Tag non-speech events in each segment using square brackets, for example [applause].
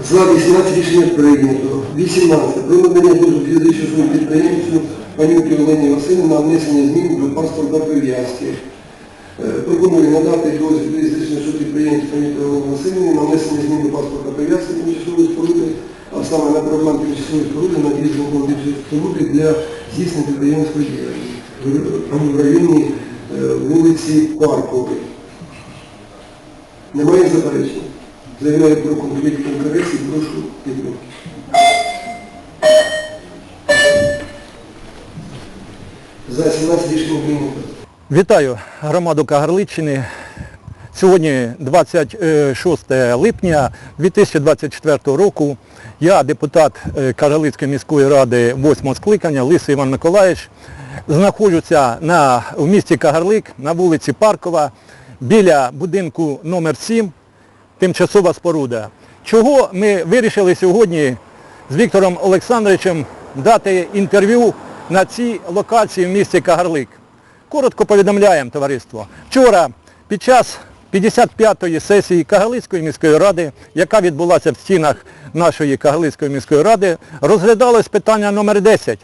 За 18 рішення прийнято. 18. Про надання дозволу фізичному підприємцю Панюки Олені Васильівні на внесення змін до паспорта прив'язки. Е, Пропоную надати дозвіл фізичному підприємцю Панюки Олені Васильівні на внесення змін до паспорта прив'язки тимчасової споруди, а саме на програм тимчасової споруди на тимчасової споруди для здійснення підприємської діяльності в- в районі е, вулиці Паркової. Немає заперечень. Заявляю про конфлікт інтересів, прошу підтримки. За 17 рішення прийнято. Вітаю громаду Кагарличчини. Сьогодні 26 липня 2024 року. Я депутат е, Кагарлицької міської ради 8 скликання Лисий Іван Миколаївич. Знаходжуся на, в місті Кагарлик на вулиці Паркова біля будинку номер 7 тимчасова споруда. Чого ми вирішили сьогодні з Віктором Олександровичем дати інтерв'ю на цій локації в місті Кагарлик. Коротко повідомляємо, товариство. Вчора під час 55-ї сесії Кагарлицької міської ради, яка відбулася в стінах нашої Кагарлицької міської ради, розглядалось питання номер 10.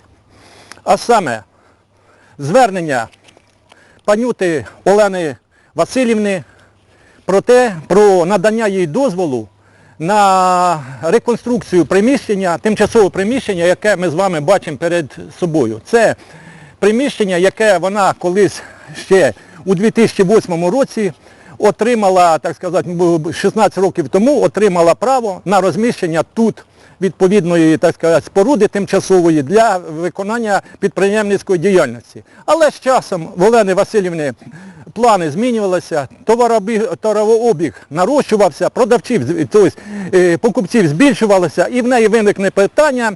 А саме звернення панюти Олени Васильівни про те, про надання їй дозволу на реконструкцію приміщення, тимчасове приміщення, яке ми з вами бачимо перед собою. Це приміщення, яке вона колись ще у 2008 році отримала, так сказати, 16 років тому отримала право на розміщення тут відповідної, так сказати, споруди тимчасової для виконання підприємницької діяльності. Але з часом в Олени Васильівни плани змінювалися, товарообіг, нарощувався, продавців, тобто покупців збільшувалося, і в неї виникне питання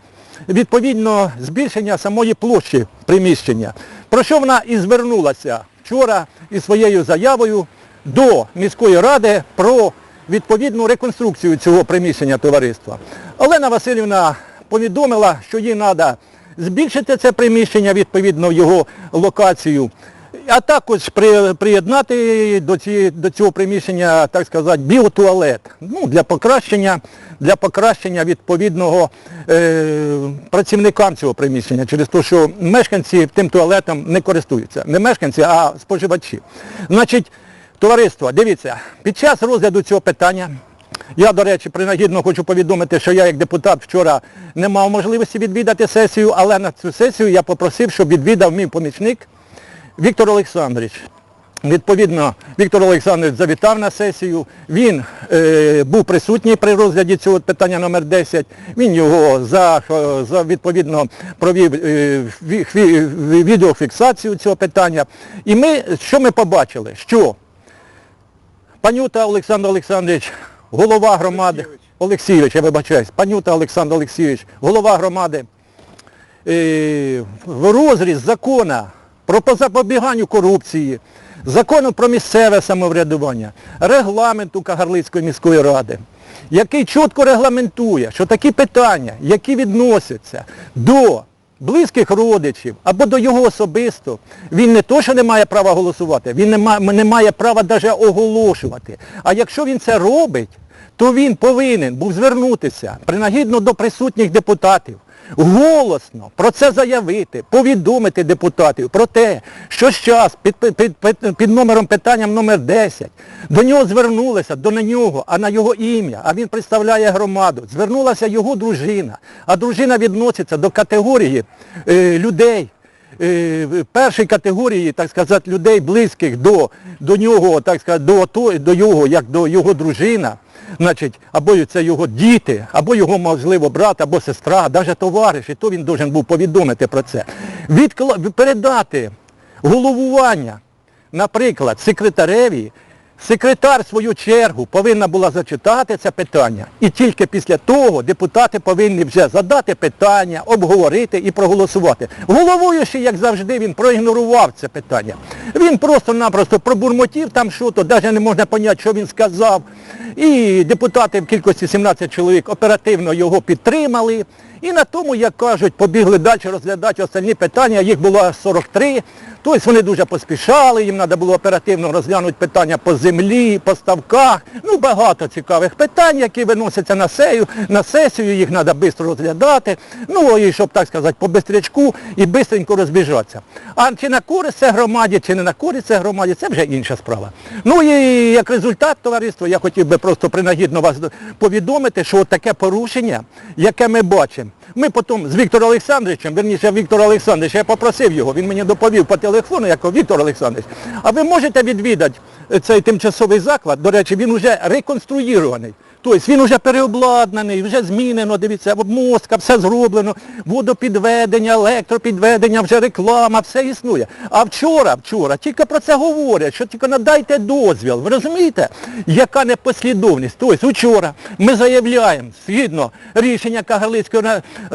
відповідно збільшення самої площі приміщення. Про що вона і звернулася вчора із своєю заявою до міської ради про відповідну реконструкцію цього приміщення товариства. Olena Васильівна повідомила, що їй треба збільшити це приміщення, відповідно його локацію, а також при, приєднати до, ці, до цього приміщення, так сказати, біотуалет. Ну, для покращення, для покращення відповідного е, працівникам цього приміщення, через те, що мешканці тим туалетом не користуються. Не мешканці, а споживачі. Значить, товариство, дивіться, під час розгляду цього питання я, до речі, принагідно хочу повідомити, що я як депутат вчора не мав можливості відвідати сесію, але на цю сесію я попросив, щоб відвідав мій помічник Віктор Олександрович. Відповідно, Віктор Олександрович завітав на сесію, він е, був присутній при розгляді цього питання номер 10 він його за, за відповідно провів е, ві- ві- відеофіксацію цього питання. І ми, що ми побачили? Що Панюта Олександр Олександрович, голова громади, Олексійович, я вибачаюсь, Панюта Олександр Олексійович, голова громади, е, в розріз закона про по запобіганню корупції, закону про місцеве самоврядування, регламенту Кагарлицької міської ради, який чітко регламентує, що такі питання, які відносяться до близьких родичів або до його особисто, він не то, що не має права голосувати, він не має, не має права навіть оголошувати. А якщо він це робить, то він повинен був звернутися принагідно до присутніх депутатів, голосно про це заявити, повідомити депутатів про те, що зараз під, під, під, під, номером питанням номер 10 до нього звернулися, до не нього, а на його ім'я, а він представляє громаду, звернулася його дружина, а дружина відноситься до категорії е, людей, першої категорії, так сказати, людей близьких до, до нього, так сказати, до, то- до його, як до його дружина, значить, або це його діти, або його, можливо, брат, або сестра, навіть товариш, і то він должен був повідомити про це. Відкла... Передати головування, наприклад, секретареві, Секретар свою чергу повинна була зачитати це питання. І тільки після того депутати повинні вже задати питання, обговорити і проголосувати. Головуючий, як завжди, він проігнорував це питання. Він просто-напросто пробурмотів там що-то, навіть не можна поняти, що він сказав. І депутати в кількості 17 чоловік оперативно його підтримали. І на тому, як кажуть, побігли далі розглядати останні питання, їх було 43. Тобто вони дуже поспішали, їм треба було оперативно розглянути питання по землі, по ставках. Ну, багато цікавих питань, які виносяться на сесію, на сесію, їх треба швидко розглядати. Ну, і щоб так сказати, по бистрячку і швидко розбіжатися. А чи на користь це громаді, чи не на користь громаді, це вже інша справа. Ну і як результат, товариство, я хотів би просто принагідно вас повідомити, що таке порушення, яке ми бачимо. Ми потім з Віктором Олександровичем, верніше Віктор Олександрович, я попросив його, він мені доповів по телефону, як Віктор Олександрович, а ви можете відвідати цей тимчасовий заклад, до речі, він вже реконструйований. Тобто він вже переобладнаний, вже змінено, дивіться, обмостка, все зроблено, водопідведення, електропідведення, вже реклама, все існує. А вчора, вчора, тільки про це говорять, що тільки надайте дозвіл. Ви розумієте, яка непослідовність? Тобто вчора ми заявляємо, згідно рішення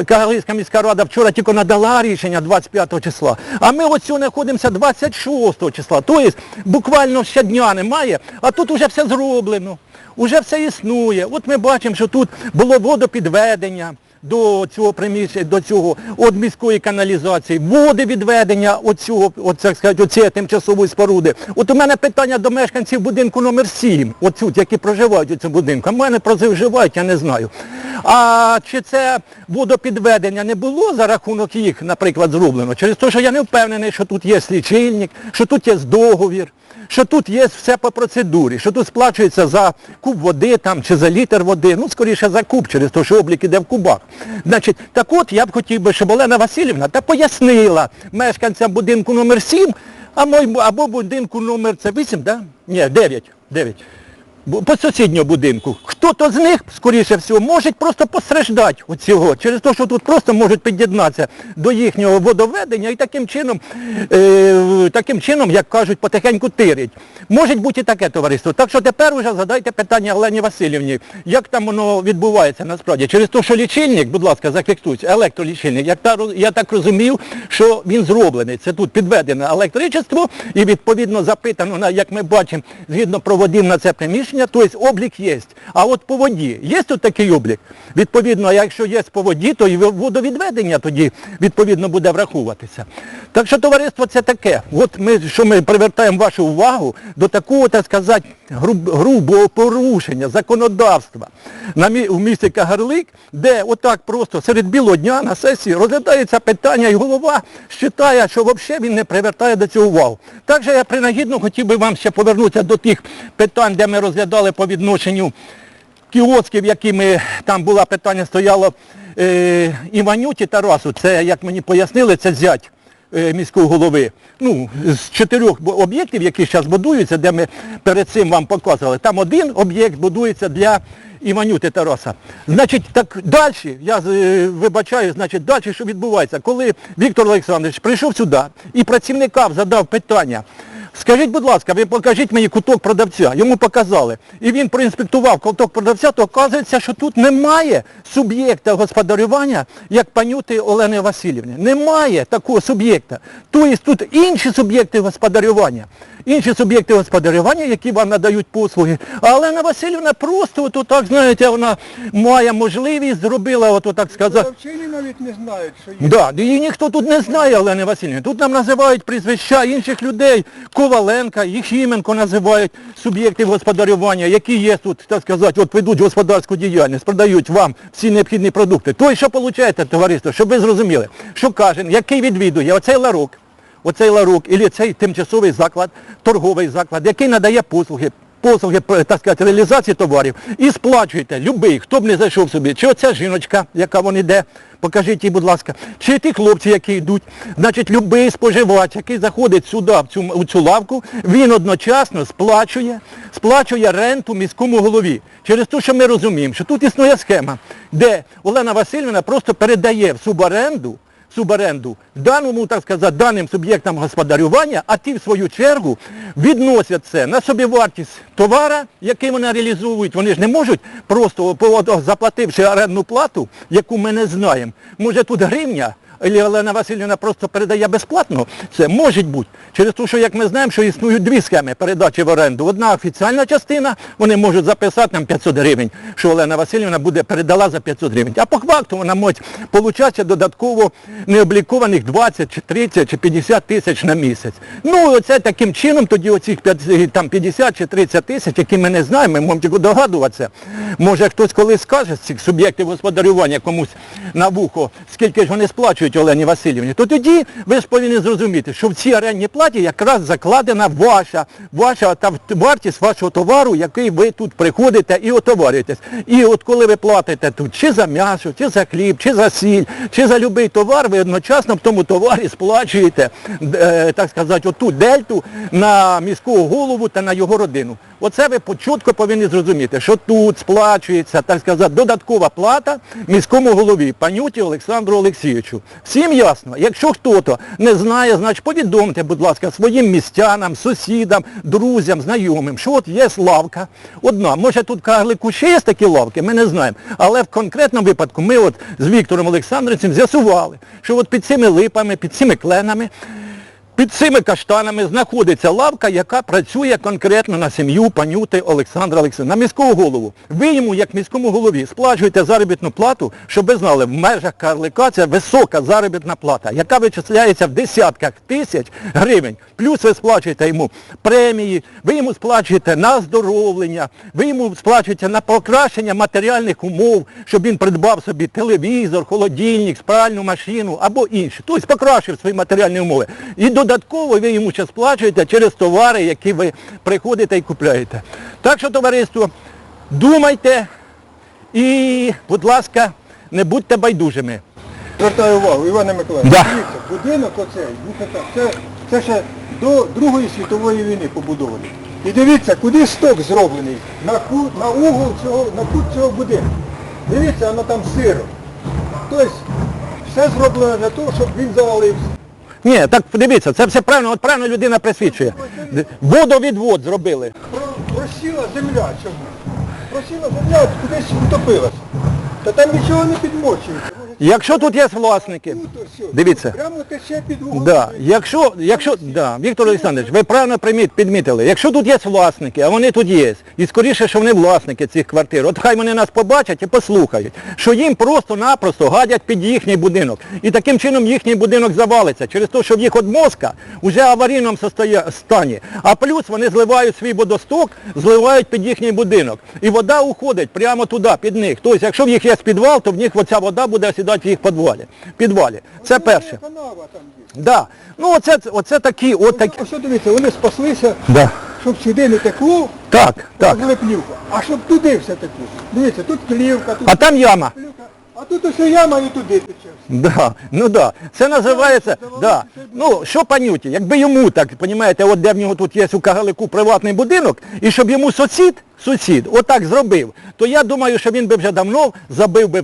Кагарлицька міська рада вчора тільки надала рішення 25 числа, а ми ось знаходимося 26 числа. Тобто буквально ще дня немає, а тут вже все зроблено. Уже все існує. От ми бачимо, що тут було водопідведення до цього приміщення, до цього от міської каналізації, води відведення оцього, от, так сказати, оцієї тимчасової споруди. От у мене питання до мешканців будинку номер 7, от які проживають у цьому будинку. А мене проживають, я не знаю. А чи це водопідведення не було за рахунок їх, наприклад, зроблено? Через те, що я не впевнений, що тут є слічильник, що тут є договір що тут є все по процедурі, що тут сплачується за куб води там, чи за літр води, ну, скоріше за куб, через те, що облік іде в кубах. Значить, так от я б хотів би, щоб Олена Васильівна та пояснила мешканцям будинку номер 7, а мой, або будинку номер, це 8, да? Ні, 9, 9. По сусіднього будинку. Хто-то з них, скоріше всього, може просто постраждати від цього, через те, що тут просто можуть під'єднатися до їхнього водоведення і таким чином, е, таким чином, як кажуть, потихеньку тирять. Може бути і таке товариство. Так що тепер вже задайте питання Олені Васильівні, як там воно відбувається насправді. Через те, що лічильник, будь ласка, зафіксуйте, електролічильник, як та, я так розумів, що він зроблений. Це тут підведене електричество і відповідно запитано, як ми бачимо, згідно проводів на це приміщення, тобто облік є. А от по воді, є тут такий облік? Відповідно, якщо є по воді, то і водовідведення тоді відповідно буде враховуватися. Так що товариство це таке. От ми, що ми привертаємо вашу увагу до такого, так сказати, груб- грубого порушення законодавства на мі- в місті Кагарлик, де отак просто серед білого дня на сесії розглядається питання, і голова вважає, що взагалі він не привертає до цього увагу. Також я принагідно хотів би вам ще повернутися до тих питань, де ми розглядали по відношенню кіосків, якими там було питання стояло е, Іванюті Тарасу, це, як мені пояснили, це зять е, міського голови. Ну, з чотирьох об'єктів, які зараз будуються, де ми перед цим вам показували, там один об'єкт будується для Іванюти Тараса. Значить, так далі, я е, вибачаю, значить, далі що відбувається? Коли Віктор Олександрович прийшов сюди і працівникам задав питання, Скажіть, будь ласка, ви покажіть мені куток продавця. Йому показали. І він проінспектував куток продавця, то оказується, що тут немає суб'єкта господарювання, як панюти Олени Васильівни. Немає такого суб'єкта. Тобто тут інші суб'єкти господарювання. Інші суб'єкти господарювання, які вам надають послуги. А Олена Васильівна просто от так, знаєте, вона має можливість, зробила, от так сказати. Вчені навіть не знають, що є. Да, і ніхто тут не знає Олени Васильівни. Тут нам називають прізвища інших людей. Коваленка, Єхіменко називають суб'єкти господарювання, які є тут, так сказати, от ведуть господарську діяльність, продають вам всі необхідні продукти. То і що виходить, товариство, щоб ви зрозуміли, що каже, який відвідує оцей ларок, оцей ларок, і цей тимчасовий заклад, торговий заклад, який надає послуги, послуги, так сказати, реалізації товарів, і сплачуєте, любий, хто б не зайшов собі, чи оця жіночка, яка вон іде, покажіть їй, будь ласка, чи ті хлопці, які йдуть, значить, любий споживач, який заходить сюди, в цю, у цю лавку, він одночасно сплачує, сплачує ренту міському голові. Через те, що ми розуміємо, що тут існує схема, де Олена Васильівна просто передає в суборенду суборенду даному, так сказати, даним суб'єктам господарювання, а ті в свою чергу відносять це на собівартість товара, який вони реалізують. Вони ж не можуть просто заплативши орендну плату, яку ми не знаємо. Може тут гривня, Олена Васильівна просто передає безплатно, це може бути. Через те, що як ми знаємо, що існують дві схеми передачі в оренду. Одна офіціальна частина, вони можуть записати нам 500 гривень, що Олена Васильівна буде передала за 500 гривень. А по факту вона може получати додатково необлікованих 20 чи 30 чи 50 тисяч на місяць. Ну, оце таким чином тоді оцих 50, там 50 чи 30 тисяч, які ми не знаємо, ми можемо догадуватися. Може хтось колись скаже з цих суб'єктів господарювання комусь на вухо, скільки ж вони сплачують Олені Васильівні, то тоді ви ж повинні зрозуміти, що в цій орендній платі якраз закладена ваша, ваша та вартість вашого товару, який ви тут приходите і отоварюєтесь. І от коли ви платите тут чи за м'ясо, чи за хліб, чи за сіль, чи за будь-який товар, ви одночасно в тому товарі сплачуєте, е, так сказати, оту дельту на міського голову та на його родину. Оце ви чітко повинні зрозуміти, що тут сплачується, так сказати, додаткова плата міському голові, панюті Олександру Олексійовичу. Всім ясно, якщо хтось не знає, значить повідомте, будь ласка, своїм містянам, сусідам, друзям, знайомим, що от є лавка одна. Може тут Каглику ще є такі лавки, ми не знаємо. Але в конкретному випадку ми от з Віктором Олександровичем з'ясували, що от під цими липами, під цими кленами під цими каштанами знаходиться лавка, яка працює конкретно на сім'ю панюти Олександра Олександровича, на міського голову. Ви йому, як міському голові, сплачуєте заробітну плату, щоб ви знали, в межах Карлика це висока заробітна плата, яка вичисляється в десятках тисяч гривень. Плюс ви сплачуєте йому премії, ви йому сплачуєте на оздоровлення, ви йому сплачуєте на покращення матеріальних умов, щоб він придбав собі телевізор, холодильник, спальну машину або інше. Тобто покращив свої матеріальні умови. І додатково ви йому ще сплачуєте через товари, які ви приходите і купляєте. Так що, товариство, думайте і, будь ласка, не будьте байдужими. Звертаю увагу, Іване Миколаївич, Да. дивіться, будинок оцей, це це, це ще до Другої світової війни побудований. І дивіться, куди сток зроблений, на, ку, на угол цього, на кут цього будинку. Дивіться, воно там сиро. Тобто, все зроблено для того, щоб він завалився. Ні, так подивіться, це все правильно, от правильно людина присвідчує. Водовідвод зробили. Просіла земля чому? Просіла земля, кудись утопилася. Та там нічого не підмочується. Якщо тут є власники, тут ось, ось, дивіться. Прямо тече під. Да. Якщо, якщо, да, Віктор Олександрович, ви правильно приміт- підмітили, якщо тут є власники, а вони тут є, і скоріше, що вони власники цих квартир, от хай вони нас побачать і послухають, що їм просто-напросто гадять під їхній будинок. І таким чином їхній будинок завалиться, через те, що в їх от мозка вже в аварійному состоя- стані. А плюс вони зливають свій водосток, зливають під їхній будинок. І вода уходить прямо туди, під них. Тобто, якщо в їх є підвал, то в них оця вода буде осідати в їх підвалі. підвалі. Це перше. Канава там є. Да. Ну оце, оце такі, от такі. Ось що дивіться, вони спаслися, Да. щоб сюди не текло, Так, так. плівка, а щоб туди все текло. Дивіться, тут плівка, тут А там яма. плівка, а тут ось яма і туди тече. Да, ну да. Це називається, да. Ну, що панюті, якби йому так, розумієте, от де в нього тут є у Кагалику приватний будинок, і щоб йому сусід, сусід, отак зробив, то я думаю, що він би вже давно забив би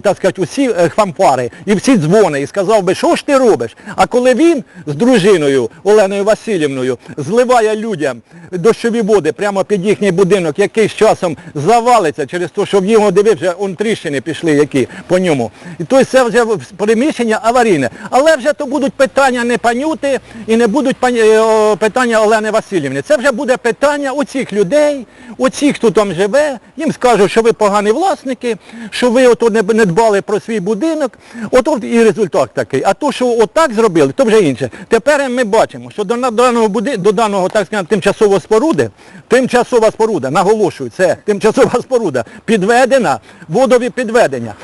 так сказати, усі е, фанфари і всі дзвони і сказав би, що ж ти робиш? А коли він з дружиною Оленою Васильівною зливає людям дощові води прямо під їхній будинок, який з часом завалиться через те, що в його диви вже он тріщини пішли які по ньому. І тобто це вже приміщення аварійне. Але вже то будуть питання не панюти і не будуть е, питання Олени Васильівни. Це вже буде питання оцих людей, оцих, хто там живе, їм скажуть, що ви погані власники, що ви ото не, не дбали про свій будинок. Ото і результат такий. А то, що отак зробили, то вже інше. Тепер ми бачимо, що до даного до даного, так сказати, тимчасової споруди, тимчасова споруда, наголошую, це тимчасова [laughs] споруда, підведена, водові підведення.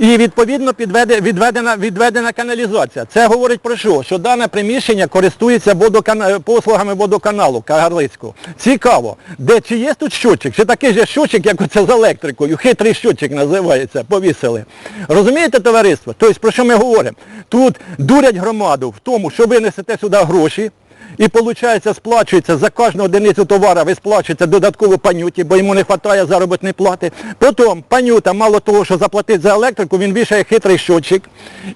І відповідно підведе, відведена, відведена каналізація. Це говорить про що? Що дане приміщення користується водокана... послугами водоканалу Кагарлицького. Цікаво, де чи є тут щотчик, чи такий же щотчик, як оце з електрикою, хитрий щотчик називається, повісили. Розумієте, товариство? Тобто про що ми говоримо? Тут дурять громаду в тому, що ви несете сюди гроші, і виходить, сплачується за кожну одиницю товара, ви сплачуєте додатково панюті, бо йому не вистачає заробітної плати. Потім панюта, мало того, що заплатить за електрику, він вішає хитрий щотчик,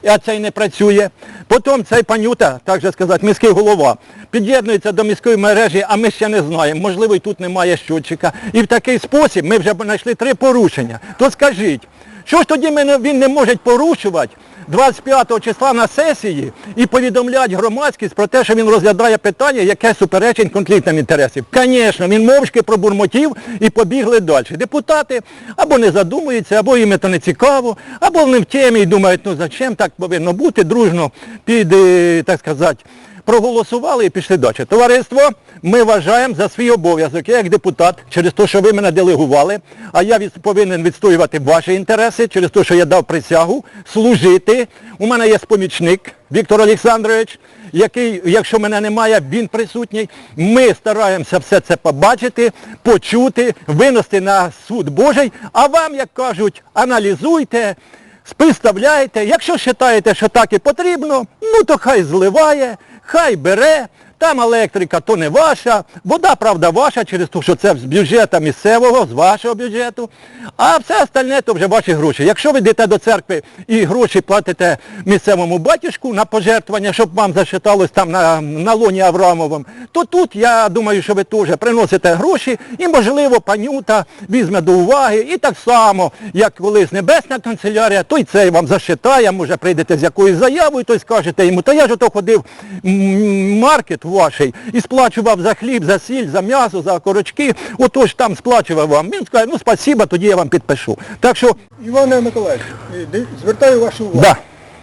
а цей не працює. Потім цей панюта, так же сказати, міський голова, під'єднується до міської мережі, а ми ще не знаємо. Можливо, і тут немає щотчика. І в такий спосіб ми вже знайшли три порушення. То скажіть, що ж тоді він не може порушувати 25 числа на сесії і повідомлять громадськість про те, що він розглядає питання, яке суперечить конфліктам інтересів. Звісно, він мовчки пробурмотів і побігли далі. Депутати або не задумуються, або їм це не цікаво, або вони в темі і думають, ну зачем так повинно бути, дружно під, е, так сказати, проголосували і пішли далі. Товариство, ми вважаємо за свій обов'язок, я як депутат, через те, що ви мене делегували, а я від- повинен відстоювати ваші інтереси, через те, що я дав присягу, служити. У мене є помічник Віктор Олександрович, який, якщо мене немає, він присутній. Ми стараємося все це побачити, почути, винести на суд Божий, а вам, як кажуть, аналізуйте, співставляйте. Якщо вважаєте, що так і потрібно, ну то хай зливає, хай бере. Там електрика то не ваша, вода, правда, ваша, через те, що це з бюджету місцевого, з вашого бюджету, а все остальне то вже ваші гроші. Якщо ви йдете до церкви і гроші платите місцевому батюшку на пожертвування, щоб вам зачиталось там на, на лоні Аврамовому, то тут я думаю, що ви теж приносите гроші і, можливо, панюта візьме до уваги. І так само, як колись Небесна канцелярія, то й цей вам зачитає, може прийдете з якоюсь заявою, то й скажете йому, та я ж ото ходив м, маркет ваший і сплачував за хліб, за сіль, за м'ясо, за корочки, отож там сплачував вам. Він скаже, ну спасіба, тоді я вам підпишу. Так що, Іване Миколаївич, е, звертаю вашу увагу. Да.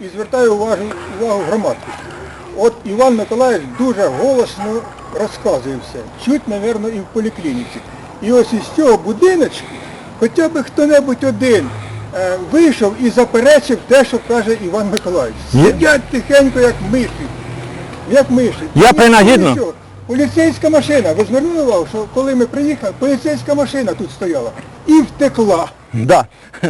І звертаю увагу, увагу громадськості. От Іван Миколаївич дуже голосно розказує все. Чуть, мабуть, і в поліклініці. І ось із цього будиночку хоча б хто-небудь один е, вийшов і заперечив те, що каже Іван Миколаївич. Сидять тихенько, як миші. Як миші. Я принагідно. Поліцейська машина, ви звернули увагу, що коли ми приїхали, поліцейська машина тут стояла і втекла. да.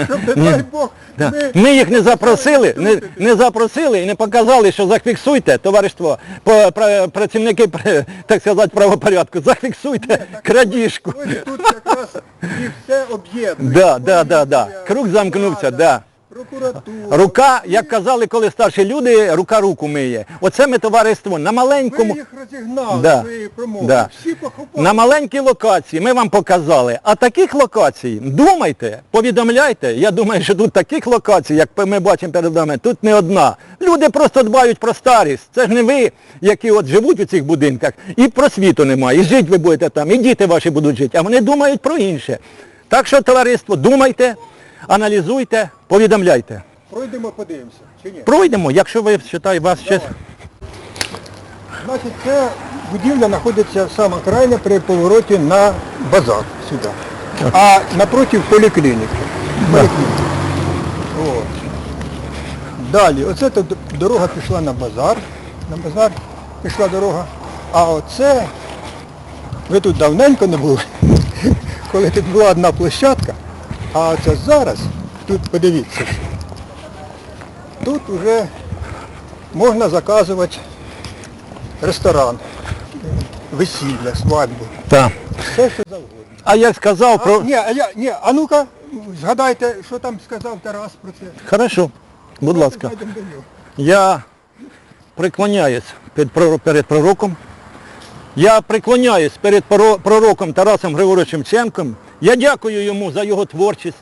Щоб, не [laughs] дай Бог, Да. ми- Ми їх не запросили, не, не запросили і не показали, що зафіксуйте, товариство, по- пра- працівники, пр- так сказати, правопорядку, зафіксуйте крадіжку. Ось тут якраз і все об'єднує. [laughs] Да, да, да, да. Круг замкнувся, да. Прокуратура. Рука, як казали коли старші люди, рука руку миє. Оце ми товариство на Ви маленькому. їх розігнали Да, своєю промовою. да. Всі похопали. На маленькій локації ми вам показали. А таких локацій, думайте, повідомляйте. Я думаю, що тут таких локацій, як ми бачимо перед нами, тут не одна. Люди просто дбають про старість. Це ж не ви, які от живуть у цих будинках, і просвіту немає. І жити ви будете там, і діти ваші будуть жити, а вони думають про інше. Так що, товариство, думайте, аналізуйте, повідомляйте. Пройдемо, подивимося, чи ні? Пройдемо, якщо ви вважаєте, вас ще... Значить, ця будівля знаходиться саме крайня при повороті на базар сюди. А напротив поліклініки. От. Далі, оце тут дорога пішла на базар. На базар пішла дорога. А оце, ви тут давненько не були, [laughs] коли тут була одна площадка, а це зараз, тут подивіться, тут вже можна заказувати ресторан, весілля, свадьбу, Так. все що завгодно. А як сказав А, про... ні, а я, ні, а ну-ка, згадайте, що там сказав Тарас про це. Хорошо, будь ласка. Зайдемо до нього. Я преклоняюсь перед, прор- перед пророком. Я преклоняюсь перед поро- пророком Тарасом Григоровичем Ченком. Я дякую йому за його творчість,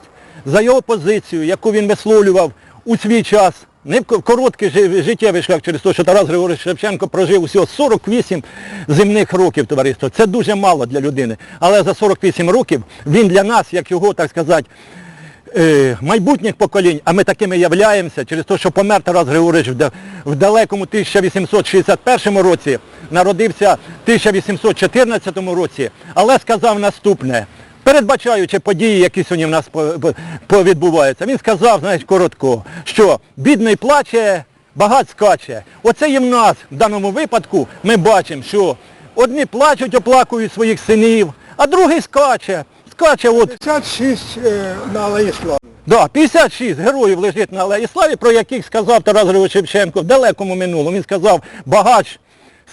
за його позицію, яку він висловлював у свій час. Не в короткий життєвий шлях через те, що Тарас Григорович Шевченко прожив усього 48 земних років, товариство. Це дуже мало для людини. Але за 48 років він для нас, як його, так сказати, е, майбутніх поколінь, а ми такими являємося, через те, що помер Тарас Григорович в далекому 1861 році, народився в 1814 році, але сказав наступне, передбачаючи події, які сьогодні в нас повідбуваються, він сказав, знаєш, коротко, що бідний плаче, багат скаче. Оце і в нас в даному випадку ми бачимо, що одні плачуть, оплакують своїх синів, а другий скаче. Скаче от 56 е, на Алеї Слави. Да, 56 героїв лежить на Алеї Славі, про яких сказав Тарас Григорович Шевченко в далекому минулому. Він сказав, багач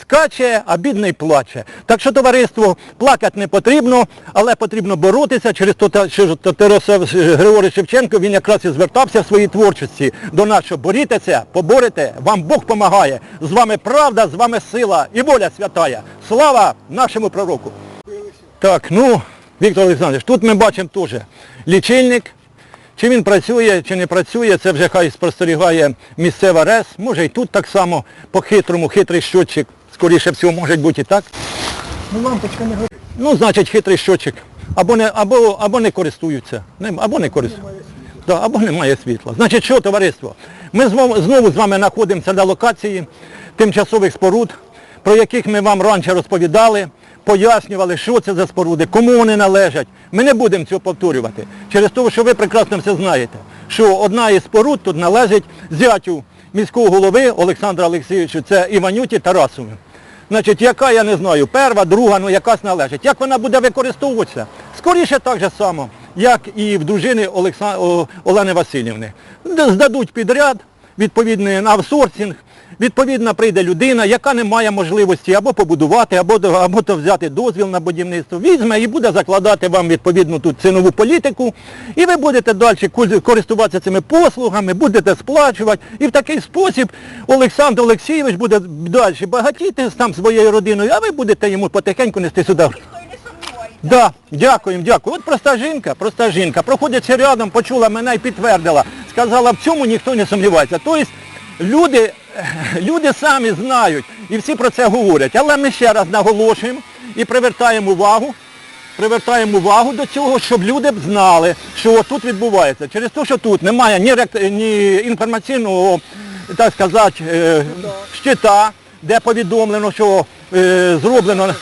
скаче, а бідний плаче. Так що, товариство, плакати не потрібно, але потрібно боротися через то Тарас Шевченко, він якраз і звертався в своїй творчості до нас, що борітеся, поборете, вам Бог помагає. З вами правда, з вами сила і воля святая. Слава нашому пророку. Так, ну, Віктор Олександрович, тут ми бачимо теж лічильник, Чи він працює, чи не працює, це вже хай спостерігає місцева РЕС. Може і тут так само, по-хитрому, хитрий щотчик, скоріше всього, може бути і так. Ну лампочка не горить. Ну, значить, хитрий щотчик. Або не, або, або не користуються, або не користуються. Да, або немає світла. Значить, що, товариство? Ми знову, знову з вами знаходимося на локації тимчасових споруд, про яких ми вам раніше розповідали, пояснювали, що це за споруди, кому вони належать. Ми не будемо цього повторювати. Через те, що ви прекрасно все знаєте, що одна із споруд тут належить зятю міського голови Олександра Олексійовича, це Іванюті Тарасові. Значить, яка, я не знаю, перва, друга, ну якась належить. Як вона буде використовуватися? Скоріше так же само, як і в дружини Олександ... Олени Васильівни. Здадуть підряд, відповідний на аутсорсинг, відповідно прийде людина, яка не має можливості або побудувати, або, або то взяти дозвіл на будівництво, візьме і буде закладати вам відповідну тут цінову політику, і ви будете далі користуватися цими послугами, будете сплачувати. І в такий спосіб Олександр Олексійович буде далі багатіти там своєю родиною, а ви будете йому потихеньку нести сюди. Да, дякуємо, дякую. От проста жінка, проста жінка, проходячи рядом, почула мене і підтвердила. Сказала, в цьому ніхто не сумнівається. Тобто люди, люди самі знають і всі про це говорять. Але ми ще раз наголошуємо і привертаємо увагу, привертаємо увагу до цього, щоб люди б знали, що тут відбувається. Через те, що тут немає ні, рек- ні інформаційного, так сказати, е, щита, де повідомлено, що е, зроблено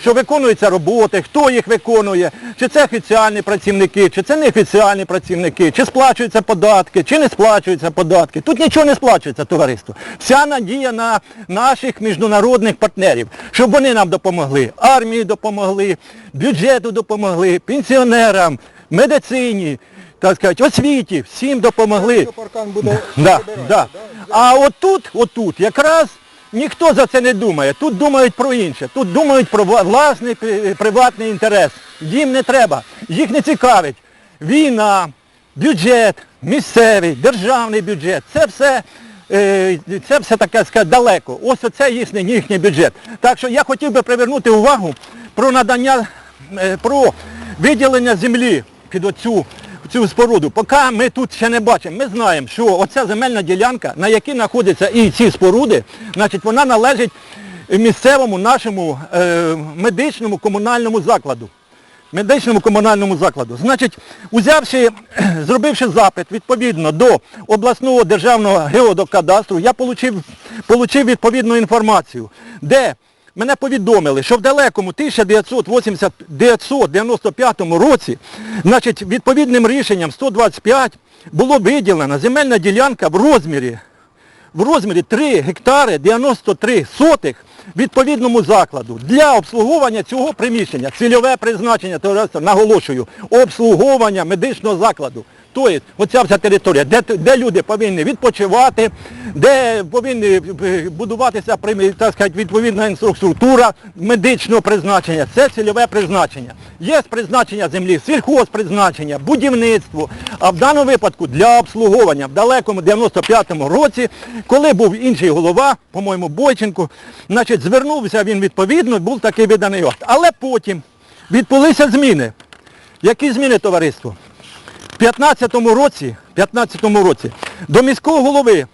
що виконуються роботи, хто їх виконує, чи це офіціальні працівники, чи це неофіціальні працівники, чи сплачуються податки, чи не сплачуються податки. Тут нічого не сплачується, товариство. Вся надія на наших міжнародних партнерів, щоб вони нам допомогли, армії допомогли, бюджету допомогли, пенсіонерам, медицині, так сказати, освіті, всім допомогли. Паркан буде Да, да. А отут, отут, якраз ніхто за це не думає. Тут думають про інше. Тут думають про власний приватний інтерес. Їм не треба. Їх не цікавить. Війна, бюджет, місцевий, державний бюджет. Це все. е, Це все таке сказати, далеко. Ось оце їхній, їхній бюджет. Так що я хотів би привернути увагу про надання, е, про виділення землі під оцю цю споруду. Поки ми тут ще не бачимо, ми знаємо, що оця земельна ділянка, на якій знаходяться і ці споруди, значить вона належить місцевому нашому е, медичному комунальному закладу. Медичному комунальному закладу. Значить, узявши, [clears throat] зробивши запит відповідно до обласного державного геодокадастру, я получив відповідну інформацію, де мене повідомили, що в далекому 1980 1995 році, значить, відповідним рішенням 125 було виділена земельна ділянка в розмірі в розмірі 3 гектари 93 сотих відповідному закладу для обслуговування цього приміщення. Цільове призначення, наголошую, обслуговування медичного закладу. Тобто, оця вся територія, де, де люди повинні відпочивати, де повинні е, будуватися так сказати, відповідна інфраструктура медичного призначення. Це цільове призначення. Є призначення землі, сільхозпризначення, будівництво, а в даному випадку для обслуговування в далекому 95-му році, коли був інший голова, по-моєму, Бойченко, значить, звернувся він відповідно, був такий виданий акт. Але потім відбулися зміни. Які зміни товариство? В 15-му році, 15-му році до міського голови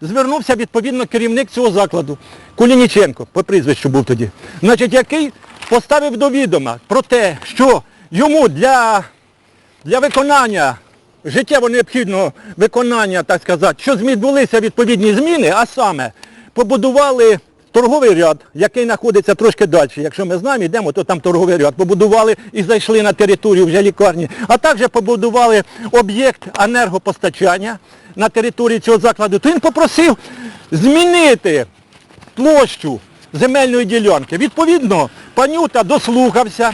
звернувся відповідно керівник цього закладу, Кулініченко, по прізвищу був тоді, значить, який поставив до відома про те, що йому для, для виконання життєво необхідного виконання, так сказати, що відбулися відповідні зміни, а саме побудували торговий ряд, який знаходиться трошки далі. Якщо ми знаємо, йдемо, то там торговий ряд. Побудували і зайшли на територію вже лікарні, а також побудували об'єкт енергопостачання на території цього закладу. То він попросив змінити площу земельної ділянки. Відповідно, панюта дослухався,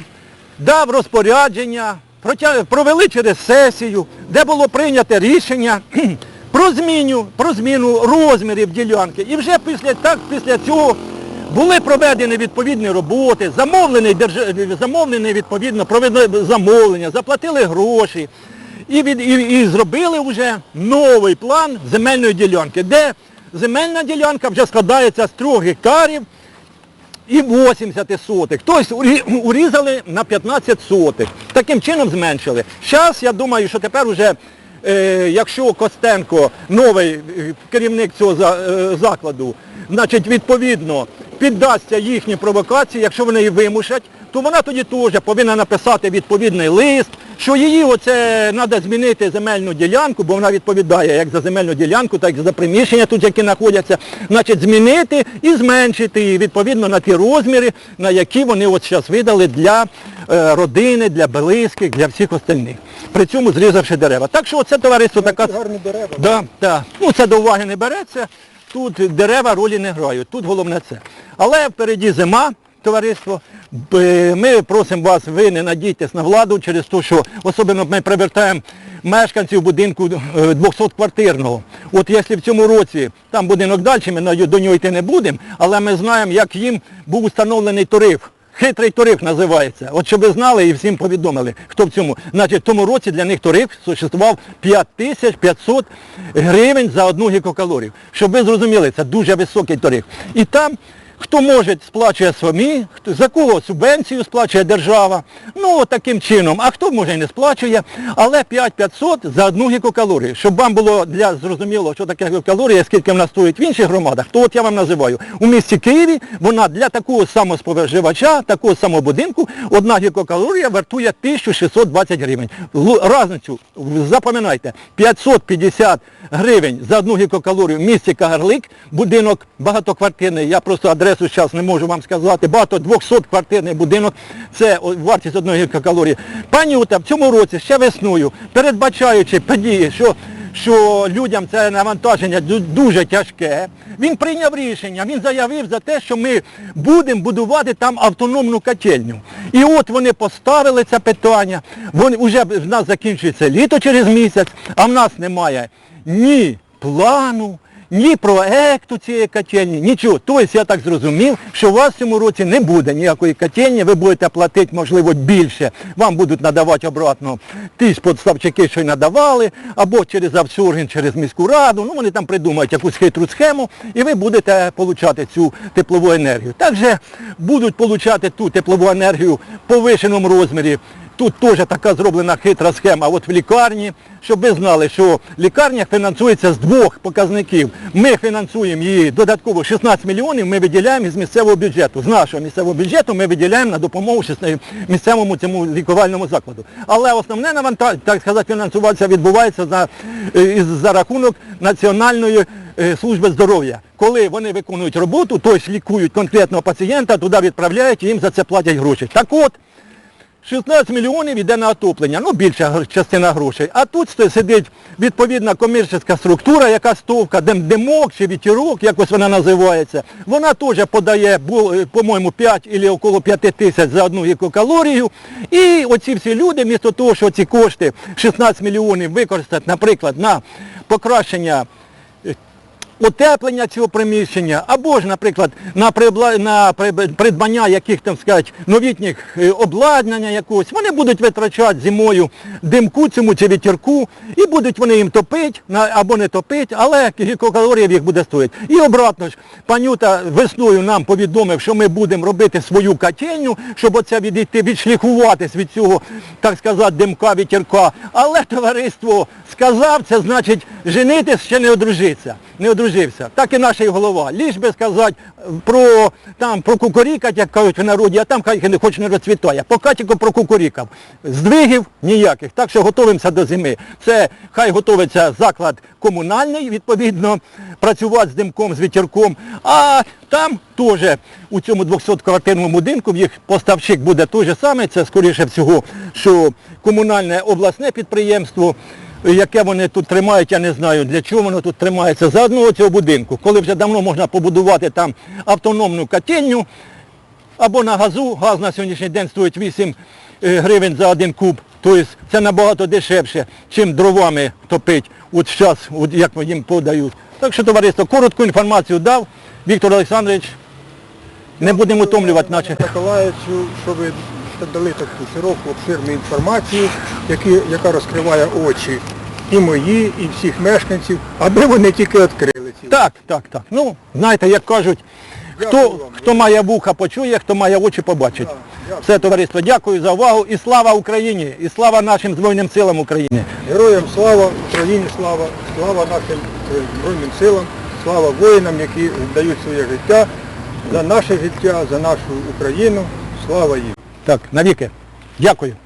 дав розпорядження, провели через сесію, де було прийнято рішення про зміну, про зміну розмірів ділянки. І вже після, так, після цього були проведені відповідні роботи, замовлений, держ- замовлений відповідно, проведено замовлення, заплатили гроші. І, від, і, і зробили вже новий план земельної ділянки, де земельна ділянка вже складається з 3 гектарів і 80 сотих. Тобто урізали на 15 сотих. Таким чином зменшили. Зараз, я думаю, що тепер вже якщо Костенко, новий е, керівник цього е, закладу, значить, відповідно, піддасться їхній провокації, якщо вони її вимушать, то вона тоді теж повинна написати відповідний лист, що її оце треба змінити земельну ділянку, бо вона відповідає як за земельну ділянку, так і за приміщення тут, які знаходяться, значить змінити і зменшити її відповідно на ті розміри, на які вони от зараз видали для е, родини, для близьких, для всіх остальних. При цьому зрізавши дерева. Так що оце товариство така. Гарні дерева. Да, да. Ну це до уваги не береться. Тут дерева ролі не грають. Тут головне це. Але впереді зима, товариство. Ми просимо вас, ви не надійтесь на владу через те, що особливо ми привертаємо мешканців будинку е, 200-квартирного. От якщо в цьому році там будинок далі, ми до нього йти не будемо, але ми знаємо, як їм був встановлений тариф. Хитрий тариф називається. От щоб ви знали і всім повідомили, хто в цьому. Значить, в тому році для них тариф существував 5500 гривень за одну гікокалорію. Щоб ви зрозуміли, це дуже високий тариф. І там хто може сплачує самі, хто, за кого субвенцію сплачує держава. Ну, таким чином. А хто може і не сплачує, але 5500 за одну гікокалорію. Щоб вам було для зрозуміло, що таке гікокалорія, скільки вона стоїть в інших громадах, то от я вам називаю. У місті Києві вона для такого самого споживача, такого самого будинку, одна гікокалорія вартує 1620 гривень. Разницю, запам'ятайте, 550 гривень за одну гікокалорію в місті Кагарлик, будинок багатоквартирний, я просто адресу зараз не можу вам сказати, багато 200 квартирний будинок, це вартість одної гікокалорії. Пані Ута, в цьому році, ще весною, передбачаючи події, що що людям це навантаження дуже тяжке. Він прийняв рішення, він заявив за те, що ми будемо будувати там автономну котельню. І от вони поставили це питання. Вони вже в нас закінчується літо через місяць, а в нас немає ні плану, ні проекту цієї котельні, нічого. Тобто я так зрозумів, що у вас в цьому році не буде ніякої котельні, ви будете платити, можливо, більше. Вам будуть надавати обратно ті подставчики, що й надавали, або через аутсоргінг, через міську раду. Ну, вони там придумають якусь хитру схему, і ви будете отримати цю теплову енергію. Також будуть отримати ту теплову енергію в повишеному розмірі. Тут теж така зроблена хитра схема. От в лікарні, щоб ви знали, що лікарня фінансується з двох показників. Ми фінансуємо її додатково 16 мільйонів, ми виділяємо із місцевого бюджету. З нашого місцевого бюджету ми виділяємо на допомогу місцевому цьому лікувальному закладу. Але основне навантаження, так сказати, фінансуватися відбувається за, е, за рахунок національної е, служби здоров'я. Коли вони виконують роботу, тобто лікують конкретного пацієнта, туди відправляють і їм за це платять гроші. Так от, 16 мільйонів йде на отоплення, ну більша частина грошей. А тут сидить відповідна комерційна структура, яка стовка, димок чи вітерок, якось вона називається. Вона теж подає, е, по-моєму, 5 або около 5 тисяч за одну гікокалорію. І оці всі люди, вмісто того, що ці кошти 16 мільйонів використати, наприклад, на покращення утеплення цього приміщення, або ж, наприклад, на, прибла... на придбання яких там сказати, новітніх е, обладнання якогось, вони будуть витрачати зимою димку цьому чи вітерку, і будуть вони їм топити або не топити, але гікокалоріїв їх буде стоїти. І обратно ж, панюта весною нам повідомив, що ми будемо робити свою котельню, щоб оце відійти, відшліфуватись від цього, так сказати, димка, вітерка. Але товариство сказав, це значить женитись ще не одружитися. Не одружився. Так і наш голова. Ліж би сказати про там про кукурікать, як кажуть в народі, а там хай не хоч не розцвітає. Поки тільки про кукурікав. Здвигів ніяких. Так що готуємося до зими. Це хай готується заклад комунальний, відповідно, працювати з димком, з вітерком. А там теж у цьому 200-квартирному будинку в їх поставщик буде той же самий. Це скоріше всього, що комунальне обласне підприємство яке вони тут тримають, я не знаю, для чого воно тут тримається, за одного цього будинку, коли вже давно можна побудувати там автономну котельню, або на газу, газ на сьогоднішній день стоїть 8 е, гривень за один куб, тобто це набагато дешевше, чим дровами топить, от зараз, от як їм подають. Так що, товариство, коротку інформацію дав, Віктор Олександрович, не будемо утомлювати наших. Миколаївцю, що ви дали таку широку, обширну інформацію, які, яка розкриває очі і мої, і всіх мешканців, аби вони тільки відкрили ці. Так, так, так. Ну, знаєте, як кажуть, хто, хто має вуха почує, хто має очі побачить. Все товариство, дякую за увагу і слава Україні! І слава нашим Збройним силам України! Героям слава, Україні слава, слава нашим е, Збройним силам, слава воїнам, які дають своє життя за наше життя, за нашу Україну. Слава їм! Так, навіки. Дякую.